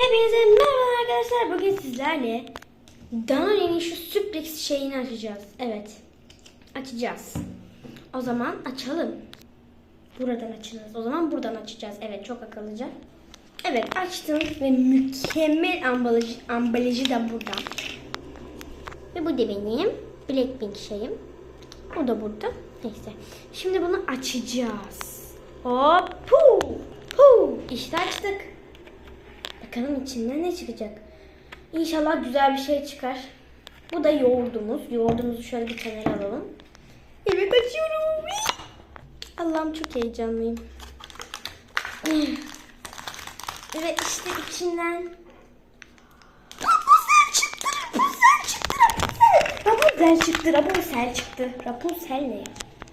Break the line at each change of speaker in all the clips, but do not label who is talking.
Hepinize merhaba arkadaşlar. Bugün sizlerle Danone'nin şu sürpriz şeyini açacağız. Evet. Açacağız. O zaman açalım. Buradan açacağız. O zaman buradan açacağız. Evet çok akıllıca. Evet açtım ve mükemmel ambalajı, ambalajı da burada. Ve bu da benim Blackpink şeyim. O da burada. Neyse. Şimdi bunu açacağız. Hop. Pu. Pu. İşte açtık. Bakalım içinden ne çıkacak. İnşallah güzel bir şey çıkar. Bu da yoğurdumuz. Yoğurdumuzu şöyle bir kenara alalım. Evet açıyorum. Allah'ım çok heyecanlıyım. Ve işte içinden Rapunzel çıktı, Rapunzel çıktı, Rapunzel. Rapunzel çıktı, Rapunzel çıktı. Rapunzel ne?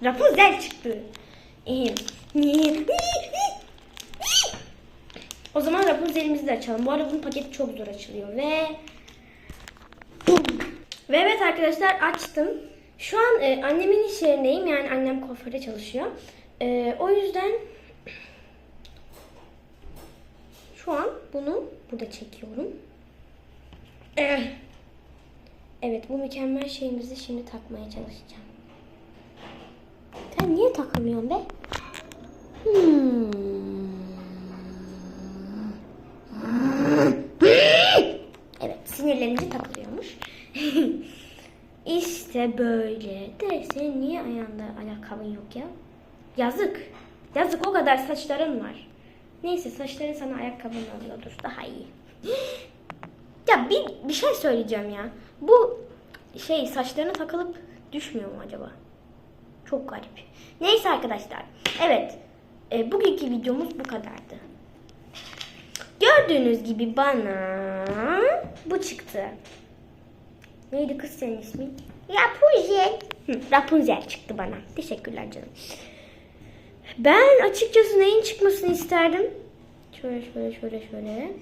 Rapunzel çıktı. Ee, o zaman Rapunzel'imizi de açalım. Bu arada bunun paketi çok zor açılıyor ve ve evet arkadaşlar açtım. Şu an e, annemin iş yerindeyim. Yani annem kuaförde çalışıyor. E, o yüzden şu an bunu burada çekiyorum. Eh. Evet bu mükemmel şeyimizi şimdi takmaya çalışacağım. Sen niye takamıyorsun be? Hmm. işte böyle. De senin niye ayağında ayakkabın yok ya? Yazık. Yazık o kadar saçların var. Neyse saçların sana ayakkabın alıyordur. Daha iyi. ya bir, bir şey söyleyeceğim ya. Bu şey saçlarına takılıp düşmüyor mu acaba? Çok garip. Neyse arkadaşlar. Evet. E, bugünkü videomuz bu kadardı. Gördüğünüz gibi bana bu çıktı. Neydi kız senin ismin? Rapunzel. Rapunzel çıktı bana. Teşekkürler canım. Ben açıkçası neyin çıkmasını isterdim? Şöyle şöyle şöyle şöyle.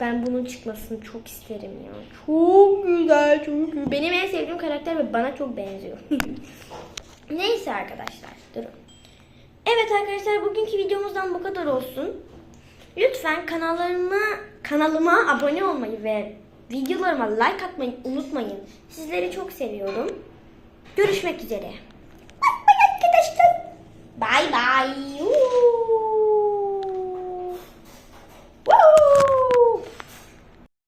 Ben bunun çıkmasını çok isterim ya. Çok güzel, çok güzel. Benim en sevdiğim karakter ve bana çok benziyor. Neyse arkadaşlar, durun. Evet arkadaşlar, bugünkü videomuzdan bu kadar olsun. Lütfen kanallarıma kanalıma abone olmayı ve videolarıma like atmayı unutmayın. Sizleri çok seviyorum. Görüşmek üzere. Bye bye arkadaşlar. Bye bye.